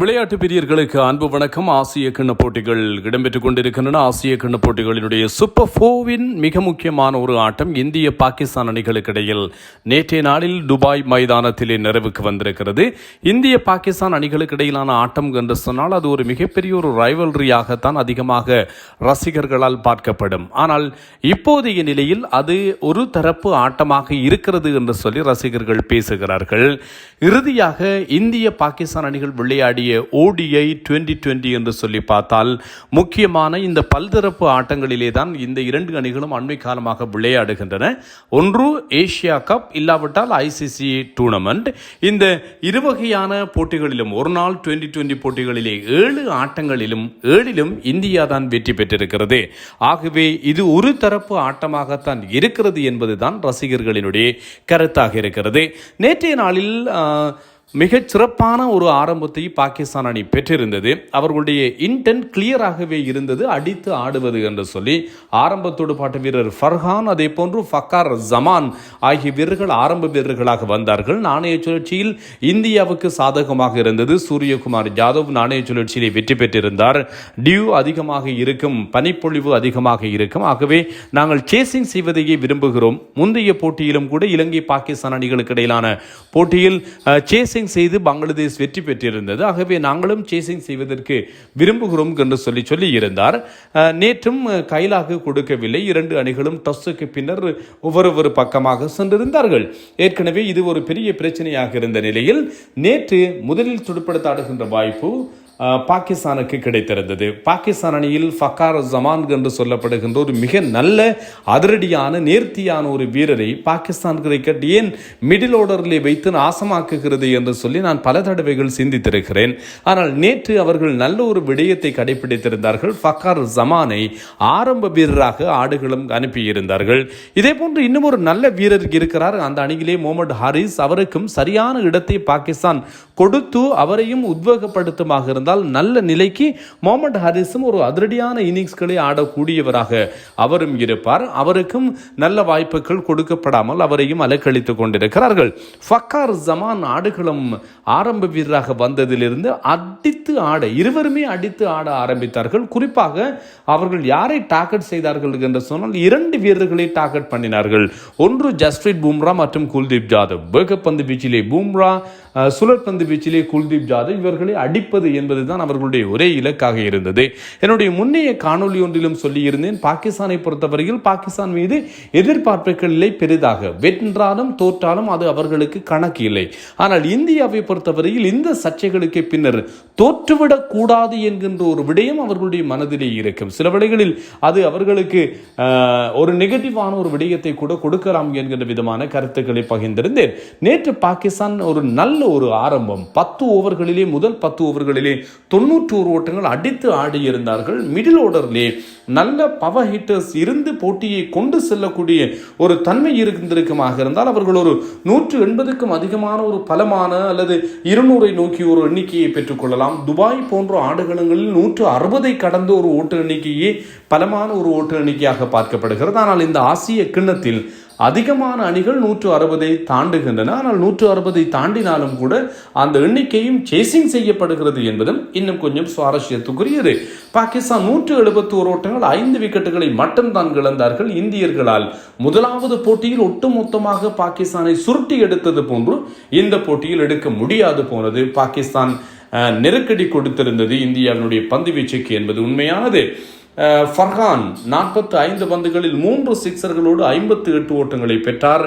விளையாட்டு பிரியர்களுக்கு அன்பு வணக்கம். ஆசிய கிண்ண போட்டிகள் இடம்பெற்றுக் கொண்டிருக்கின்றன. ஆசிய கிண்ண போட்டிகளினுடைய சூப்பர் ஃபோவின் மிக முக்கியமான ஒரு ஆட்டம் இந்திய பாகிஸ்தான் அணிகளுக்கு இடையில் நேற்றைய நாளில் துபாய் மைதானத்திலே நிறைவுக்கு வந்திருக்கிறது. இந்திய பாகிஸ்தான் அணிகளுக்கு இடையிலான ஆட்டம் என்று சொன்னால் அது ஒரு மிகப்பெரிய ஒரு ரைவல்ரியாகத்தான் அதிகமாக ரசிகர்களால் பார்க்கப்படும். ஆனால் இப்போதைய நிலையில் அது ஒரு தரப்பு ஆட்டமாக இருக்கிறது என்று சொல்லி ரசிகர்கள் பேசுகிறார்கள். இறுதியாக இந்திய பாகிஸ்தான் அணிகள் விளையாடிய ஓடிஐ டுவெண்டி டுவெண்டி என்று சொல்லி பார்த்தால் முக்கியமான இந்த பல்தரப்பு ஆட்டங்களிலே தான் இந்த இரண்டு அணிகளும் அண்மை காலமாக விளையாடுகின்றன. ஒன்று ஏஷியா கப் இல்லாவிட்டால் ஐசிசி டூர்னமெண்ட். இந்த இருவகையான போட்டிகளிலும் ஒரு நாள் டுவெண்டி டுவெண்டி போட்டிகளிலே ஏழு ஆட்டங்களிலும் ஏழிலும் இந்தியா தான் வெற்றி பெற்றிருக்கிறது. ஆகவே இது ஒரு தரப்பு ஆட்டமாகத்தான் இருக்கிறது என்பதுதான் ரசிகர்களினுடைய கருத்தாக இருக்கிறது. நேற்றைய நாளில் மிகச் சிறப்பான ஒரு ஆரம்பத்தை பாகிஸ்தான் அணி பெற்றிருந்தது. அவர்களுடைய இன்டென்ட் கிளியராகவே இருந்தது. அடித்து ஆடுவது என்று சொல்லி ஆரம்பத்தோடு பாட்டு வீரர் ஃபர்ஹான் அதே போன்று ஃபக்கார் ஜமான் ஆகிய வீரர்கள் ஆரம்ப வீரர்களாக வந்தார்கள். நாணய சுழற்சியில் இந்தியாவுக்கு சாதகமாக இருந்தது. சூரியகுமார் ஜாதவ் நாணய சுழற்சியிலே வெற்றி பெற்றிருந்தார். டியூ அதிகமாக இருக்கும் பனிப்பொழிவு அதிகமாக இருக்கும். ஆகவே நாங்கள் சேசிங் செய்வதையே விரும்புகிறோம். முந்தைய போட்டியிலும் கூட இலங்கை பாகிஸ்தான் அணிகளுக்கு இடையிலான போட்டியில் சேசிங் செய்து பங்களாதேஷ் வெற்றி பெற்றிருந்தது. ஆகவே நாங்களும் சேசிங் செய்வதற்கு விரும்புகிறோம் என்று சொல்லி சொல்லி இருந்தார் நேற்றும் கைலாக கொடுக்கவில்லை. இரண்டு அணிகளும் டஸ்ஸுக்கு பின்னர் ஒவ்வொரு பக்கமாக சென்றிருந்தார்கள். ஏற்கனவே இது ஒரு பெரிய பிரச்சனையாக இருந்த நிலையில் நேற்று முதலில் துடுப்படுத்த ஆடுகின்ற வாய்ப்பு பாகிஸ்தானுக்கு கிடைத்திருந்தது. பாகிஸ்தான் அணியில் ஃபக்கார் ஜமான் என்று சொல்லப்படுகின்ற ஒரு மிக நல்ல அதிரடியான நேர்த்தியான ஒரு வீரரை பாகிஸ்தான் கிரிக்கெட் ஏன் மிடில் ஆர்டரில் வைத்து நாசமாக்குகிறது என்று சொல்லி நான் பல தடவைகள் சிந்தித்திருக்கிறேன். ஆனால் நேற்று அவர்கள் நல்ல ஒரு விடயத்தை கடைபிடித்திருந்தார்கள். ஃபக்கார் ஜமானை ஆரம்ப வீரராக ஆடுகளும் அனுப்பியிருந்தார்கள். இதே போன்று இன்னும் ஒரு நல்ல வீரர் இருக்கிறார். அந்த அணியிலே முகமது ஹாரிஸ் அவருக்கும் சரியான இடத்தை பாகிஸ்தான் கொடுத்து அவரையும் உத்வேகப்படுத்துமாக வந்தால் நல்ல நிலைக்கு மொஹமட் ஹாரிஸும் ஒரு அதிரடியான இன்னிங்ஸ்களை ஆடக்கூடியவராக அவரும் இருப்பார். அவருக்கும் நல்ல வாய்ப்புகள் கொடுக்கப்படாமல் அவரையும் அலக்களித்துக் கொண்டிருக்கிறார்கள். ஃபக்கார் ஜமான் ஆடுகளம் ஆரம்ப வீரராக வந்ததிலிருந்து அடித்து ஆட இருவருமே அடித்து ஆட ஆரம்பித்தார்கள். குறிப்பாக அவர்கள் யாரை டார்கெட் செய்தார்கள் என்று சொன்னால் இரண்டு வீரர்களை டார்கெட் பண்ணினார்கள். ஒன்று ஜஸ்பிரீத் பும்ரா மற்றும் குல்தீப் ஜாதவ். வேகப்பந்து வீச்சிலே பும்ரா சுழற்பந்து வீச்சிலே குல்தீப் ஜாதவ். இவர்களை அடிப்பது என்பது என்பதுதான் அவர்களுடைய ஒரே இலக்காக இருந்தது. என்னுடைய முன்னைய காணொளி ஒன்றிலும் சொல்லியிருந்தேன் பாகிஸ்தானை பொறுத்தவரையில் பாகிஸ்தான் மீது எதிர்பார்ப்புகள் இல்லை பெரிதாக. வென்றாலும் தோற்றாலும் அது அவர்களுக்கு கணக்கு இல்லை. ஆனால் இந்தியாவை பொறுத்தவரையில் இந்த சர்ச்சைகளுக்கு பின்னர் தோற்றுவிடக் கூடாது என்கின்ற ஒரு விடயம் அவர்களுடைய மனதிலே இருக்கும். சில வேளைகளில் அது அவர்களுக்கு ஒரு நெகட்டிவான ஒரு விடயத்தை கூட கொடுக்கலாம் என்கின்ற விதமான கருத்துக்களை பகிர்ந்திருந்தேன். நேற்று பாகிஸ்தான் ஒரு நல்ல ஒரு ஆரம்பம். பத்து ஓவர்களிலே முதல் பத்து ஓவர்களிலே தொண்ணூற்றோரு ஓட்டங்கள் அடித்து ஆடியிருந்தார்கள் மிடில் ஓர்டரிலே நல்ல பவர் ஹிட்டர்ஸ் இருந்து போட்டியை கொண்டு செல்லக்கூடிய ஒரு தன்மை இருந்திருக்குமாக இருந்தால் அவர்கள் ஒரு நூற்று எண்பதுக்கும் அதிகமான ஒரு பலமான அல்லது இருநூறை நோக்கி ஒரு எண்ணிக்கையை பெற்றுக்கொள்ளலாம் துபாய் போன்ற ஆடுகளங்களில் நூற்று அறுபதை கடந்த ஒரு ஓட்டு எண்ணிக்கையே பலமான ஒரு ஓட்டு எண்ணிக்கையாக பார்க்கப்படுகிறது. ஆனால் இந்த ஆசிய கிண்ணத்தில் அதிகமான அணிகள் நூற்று அறுபதை தாண்டுகின்றன. ஆனால் நூற்று அறுபதை தாண்டினாலும் கூட அந்த எண்ணிக்கையும் சேசிங் செய்யப்படுகிறது என்பதும் இன்னும் கொஞ்சம் சுவாரஸ்யத்துக்குரியது. பாகிஸ்தான் நூற்று எழுபத்தி ஒரு ஓட்டங்கள் ஐந்து விக்கெட்டுகளை மட்டும்தான் இழந்தார்கள். இந்தியர்களால் முதலாவது போட்டியில் ஒட்டுமொத்தமாக பாகிஸ்தானை சுருட்டி எடுத்தது போன்று இந்த போட்டியில் எடுக்க முடியாது போனது. பாகிஸ்தான் நெருக்கடி கொடுத்திருந்தது. இந்தியாவினுடைய பந்து வீச்சுக்கு என்பது உண்மையானது. ஃபர்ஹான் நாற்பத்தி ஐந்து பந்துகளில் மூன்று சிக்சர்களோடு ஐம்பத்தி எட்டு ஓட்டங்களை பெற்றார்.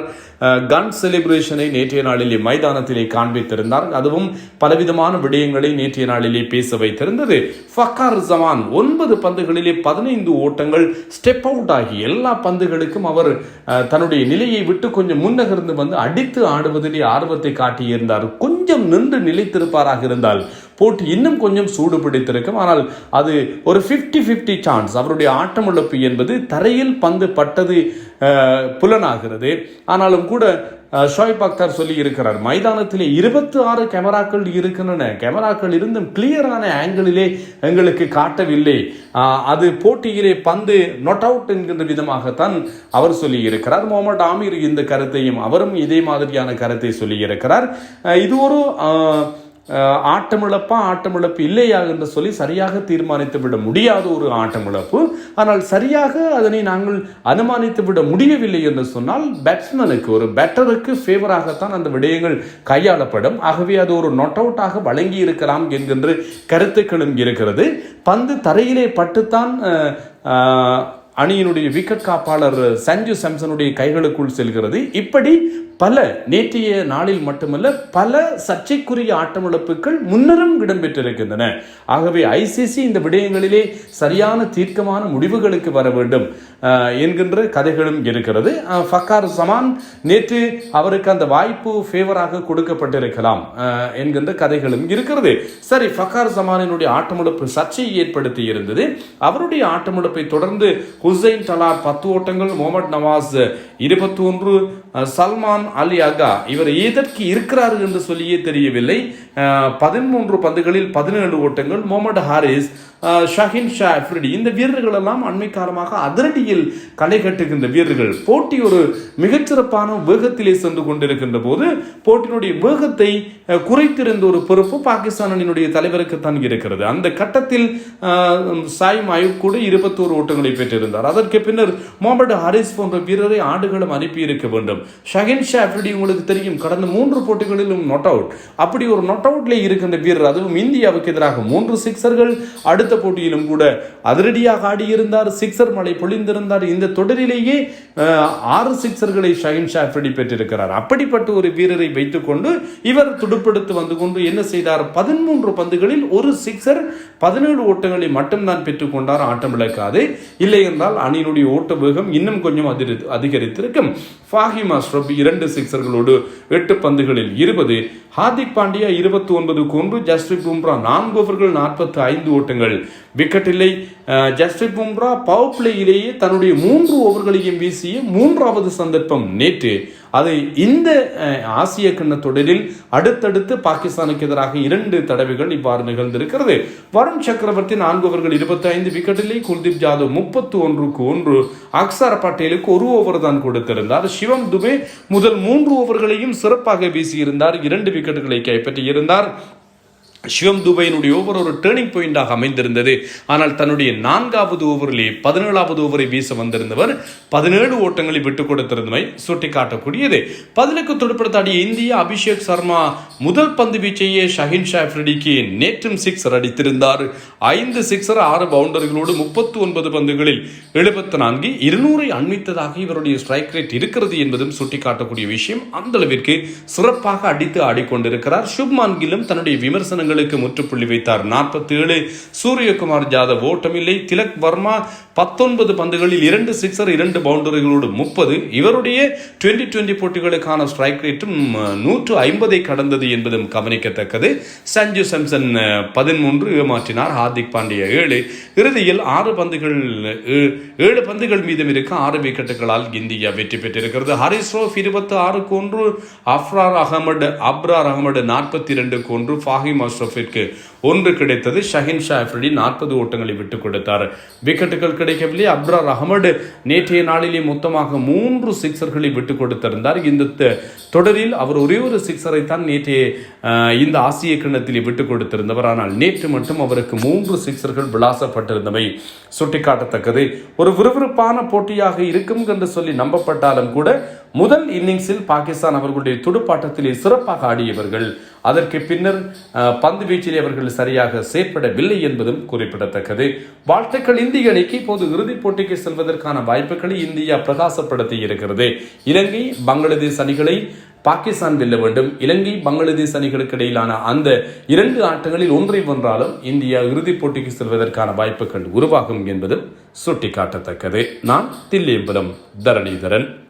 கன் செலிப்ரேஷனை நேற்றைய நாளிலே மைதானத்திலே காண்பித்திருந்தார். அதுவும் பலவிதமான விடயங்களை நேற்றைய நாளிலே பேச வைத்திருந்தது. ஃபக்கார் ஜமான் ஒன்பது பந்துகளிலே பதினைந்து ஓட்டங்கள் ஸ்டெப் அவுட் ஆகி எல்லா பந்துகளுக்கும் அவர் தன்னுடைய நிலையை விட்டு கொஞ்சம் முன்னகர்ந்து வந்து அடித்து ஆடுவதிலே ஆர்வத்தை காட்டியிருந்தார். கொஞ்சம் நின்று நிலைத்திருப்பாராக இருந்தால் போட்டி இன்னும் கொஞ்சம் சூடு பிடித்திருக்கும் ஆனால் அது ஒரு 50 50 சான்ஸ் அவருடைய ஆட்டம் இழப்பு என்பது தரையில் பந்து பட்டது புலனாகிறது. ஆனாலும் கூட அஹ், ஷோய்ப் சொல்லி இருக்கிறார் மைதானத்திலே இருபத்தி ஆறு கேமராக்கள் இருக்கின்றன. கேமராக்கள் இருந்தும் கிளியரான ஆங்கிளிலே எங்களுக்கு காட்டவில்லை. அது போட்டியிலே பந்து நொட் அவுட் என்கின்ற விதமாகத்தான் அவர் சொல்லி இருக்கிறார். முகமது ஆமீர் இந்த கருத்தையும் அவரும் இதே மாதிரியான கருத்தை சொல்லி இருக்கிறார். இது ஒரு ஆட்டமிழப்பா ஆட்டமிழப்பு இல்லையா என்று சொல்லி சரியாக தீர்மானித்து விட முடியாத ஒரு ஆட்டமிழப்பு. ஆனால் சரியாக அதனை நாங்கள் அனுமானித்து விட முடியவில்லை என்று சொன்னால் பேட்ஸ்மேனுக்கு ஒரு பேட்டருக்கு ஃபேவராகத்தான் அந்த விடயங்கள் கையாளப்படும். ஆகவே அது ஒரு நொட் அவுட்டாக வழங்கி இருக்கலாம் என்கின்ற கருத்துக்களும் இருக்கிறது. பந்து தரையிலே பட்டுத்தான் அணியினுடைய விக்கெட் காப்பாளர் சஞ்சு சாம்சனுடைய கைகளுக்குள் செல்கிறது. இப்படி பல நேற்றைய நாளில் மட்டுமல்ல பல சர்ச்சைக்குரிய ஆட்டமிழப்புகள் முன்னரும் இடம்பெற்றிருக்கின்றன. ஆகவே ஐசிசி இந்த விடயங்களிலே சரியான தீர்க்கமான முடிவுகளுக்கு வர வேண்டும் என்கின்ற கதைகளும் இருக்கிறது. ஃபக்கார் சமான் நேற்று அவருக்கு அந்த வாய்ப்பு ஃபேவராக கொடுக்கப்பட்டிருக்கலாம் என்கின்ற கதைகளும் இருக்கிறது. சரி ஃபக்கார் சமானினுடைய ஆட்டமிழப்பு சர்ச்சையை ஏற்படுத்தி இருந்தது. அவருடைய ஆட்டமிழப்பை தொடர்ந்து ஹுசைன் தலா பத்து ஓட்டங்கள் முகமது நவாஸ் இருபத்தி ஒன்று சல்மான் அலி அகா. இவர் எதற்கு இருக்கிறார் என்று சொல்லியே தெரியவில்லை. பதிமூன்று பந்துகளில் பதினேழு ஓட்டங்கள் முகமது ஹாரிஸ் ஷஹின் ஷா அஃப்ரிடி. இந்த வீரர்கள் எல்லாம் அண்மை காலமாக அதிரடியில் களை கட்டுகின்ற வீரர்கள். போட்டி ஒரு மிகச்சிறப்பான வேகத்திலே சென்று கொண்டிருக்கின்ற போது போட்டியினுடைய வேகத்தை குறைத்திருந்த ஒரு பொறுப்பு பாகிஸ்தான் அணியினுடைய தலைவருக்கு தான் இருக்கிறது. அந்த கட்டத்தில் சாய் சாயிம் கூட இருபத்தோரு ஓட்டங்களை பெற்றிருந்தார். அதற்கு பின்னர் மொஹமட் ஹாரிஸ் போன்ற வீரரை ஆண்டுகளும் அனுப்பி இருக்க வேண்டும். ஷஹின் ஷா உங்களுக்கு தெரியும்? கடந்த மூன்று போட்டிகளிலும் நொட் அவுட் அப்படி ஒரு நொட் அவுட்ல இருக்கின்ற வீரர் அதுவும் இந்தியாவுக்கு எதிராக மூன்று சிக்சர்கள் அடுத்த போட்டியிலும் கூட அதிரடியாக ஆடியிருந்தார். சிக்சர் மழை பொழிந்திருந்தார். இந்த தொடரிலேயே ஆறு சிக்சர்களை ஷஹின் ஷா பெற்றிருக்கிறார்? அப்படிப்பட்ட ஒரு வீரரை வைத்துக்கொண்டு இவர் துடுப்படுத்து வந்து கொண்டு என்ன செய்தார்? பதிமூன்று பந்துகளில் ஒரு சிக்சர் பதினேழு ஓட்டங்களை மட்டும்தான் பெற்றுக்கொண்டார். ஆட்டம் இழக்காது. இல்லை என்றால் இருந்தால் அணியினுடைய ஓட்ட வேகம் இன்னும் கொஞ்சம் அதிகரி- அதிகரித்திருக்கும். ஃபாஹிமா ஸ்ரப் இரண்டு சிக்சர்களோடு எட்டு பந்துகளில் இருபது. ஹார்திக் பாண்டியா இருபத்தி ஒன்பதுக்கு ஒன்று ஜஸ்பிரித் பும்ரா நான்கு ஓவர்கள் நாற்பத்தி ஐந்து ஓட்டங்கள். விக்கெட் இல்லை. ஜஸ்பிரித் பும்ரா பவர் பிளேயிலேயே தன்னுடைய மூன்று ஓவர்களையும் வீசிய மூன்றாவது சந்தர்ப்பம் நேற்று. அது இந்த ஆசிய கிண்ண தொடரில் அடுத்தடுத்து பாகிஸ்தானுக்கு எதிராக இரண்டு தடவைகள் இவ்வாறு நிகழ்ந்திருக்கிறது. வருண் சக்கரவர்த்தி நான்கு ஓவர்கள் இருபத்தி ஐந்து விக்கெட்டிலே குல்தீப் ஜாதவ் முப்பத்து ஒன்றுக்கு ஒன்று அக்சர் பட்டேலுக்கு ஒரு ஓவர் தான் கொடுத்திருந்தார். சிவம் துபே முதல் மூன்று ஓவர்களையும் சிறப்பாக வீசியிருந்தார். இரண்டு விக்கெட்டுகளை கைப்பற்றியிருந்தார். சிவம் துபையினுடைய ஓவர் ஒரு டேர்னிங் பாயிண்டாக அமைந்திருந்தது. ஆனால் தன்னுடைய நான்காவது ஓவரிலே பதினேழாவது ஓவரை வீச வந்திருந்தவர் பதினேழு ஓட்டங்களை விட்டுக் கொடுத்திருந்தமை சுட்டிக்காட்டக்கூடியது. பதிலுக்கு துடுப்படுத்தாடிய இந்திய அபிஷேக் சர்மா முதல் பந்து வீச்சையே ஷஹின் ஷாஃப்ரிடிக்கு நேற்றும் சிக்ஸர் அடித்திருந்தார். ஐந்து சிக்ஸர் ஆறு பவுண்டர்களோடு முப்பத்தி ஒன்பது பந்துகளில் எழுபத்தி நான்கு இருநூறை அண்மித்ததாக இவருடைய ஸ்ட்ரைக் ரேட் இருக்கிறது என்பதும் சுட்டிக்காட்டக்கூடிய விஷயம். அந்த அளவிற்கு சிறப்பாக அடித்து ஆடிக்கொண்டிருக்கிறார். சுப்மான் கில்லும் தன்னுடைய விமர்சனங்களுக்கு முற்றுப்புள்ளி வைத்தார். நாற்பத்தி ஏழு சூரியகுமார் ஜாதவ் ஓட்டமில்லை. திலக் வர்மா பத்தொன்பது பந்துகளில் இரண்டு சிக்ஸர் இரண்டு பவுண்டரிகளோடு முப்பது. இவருடைய டுவெண்டி டுவெண்டி போட்டிகளுக்கான ஸ்ட்ரைக் ரேட்டும் நூற்று ஐம்பதை கடந்தது என்பதும் கவனிக்கத்தக்கது. சஞ்சு சம்சன் பதிமூன்று ஏமாற்றினார். ஹார்திக் பாண்டியா ஏழு. இறுதியில் ஆறு பந்துகள் ஏழு பந்துகள் மீதம் இருக்க ஆறு விக்கெட்டுகளால் இந்தியா வெற்றி பெற்றிருக்கிறது. ஹரிஸ் ரோஃப் இருபத்தி ஆறுக்கு ஒன்று அஃப்ரார் அகமது அப்ரார் அகமது நாற்பத்தி இரண்டுக்கு ஒன்று ஃபாஹிம் அசு அஷ்ரஃபிற்கு ஒன்று கிடைத்தது. ஷஹின் ஷா அஃப்ரிடி நாற்பது ஓட்டங்களை விட்டுக் கொடுத்தார். விக்கெட்டுகள் கிடைக்கவில்லை. அப்ரார் அகமது நேற்றைய நாளிலே மொத்தமாக மூன்று சிக்சர்களை விட்டுக் கொடுத்திருந்தார். இந்த தொடரில் அவர் ஒரே ஒரு சிக்ஸரை தான் நேற்றைய இந்த ஆசிய கிண்ணத்திலே விட்டுக் கொடுத்திருந்தவர். ஆனால் நேற்று மட்டும் அவருக்கு மூன்று சிக்சர்கள் விளாசப்பட்டிருந்தவை. சுட்டிக்காட்டத்தக்கது. ஒரு விறுவிறுப்பான போட்டியாக இருக்கும் என்று சொல்லி நம்பப்பட்டாலும் கூட முதல் இன்னிங்ஸில் பாகிஸ்தான் அவர்களுடைய துடுப்பாட்டத்திலே சிறப்பாக ஆடியவர்கள். அதற்கு பின்னர் பந்து வீச்சிலே அவர்கள் சரியாக செயற்படவில்லை என்பதும் குறிப்பிடத்தக்கது. வாழ்த்துக்கள் இந்திய அணிக்கு. இப்போது இறுதிப் போட்டிக்கு செல்வதற்கான வாய்ப்புகளை இந்தியா பிரகாசப்படுத்தி இருக்கிறது. இலங்கை பங்களாதேஷ் அணிகளை பாகிஸ்தான் வெல்ல வேண்டும். இலங்கை பங்களாதேஷ் அணிகளுக்கு இடையிலான அந்த இரண்டு ஆட்டங்களில் ஒன்றை வென்றாலும் இந்தியா இறுதிப் போட்டிக்கு செல்வதற்கான வாய்ப்புகள் உருவாகும் என்பதும் சுட்டிக்காட்டத்தக்கது. நான் தில்லியம்பலம் தரணிதரன்.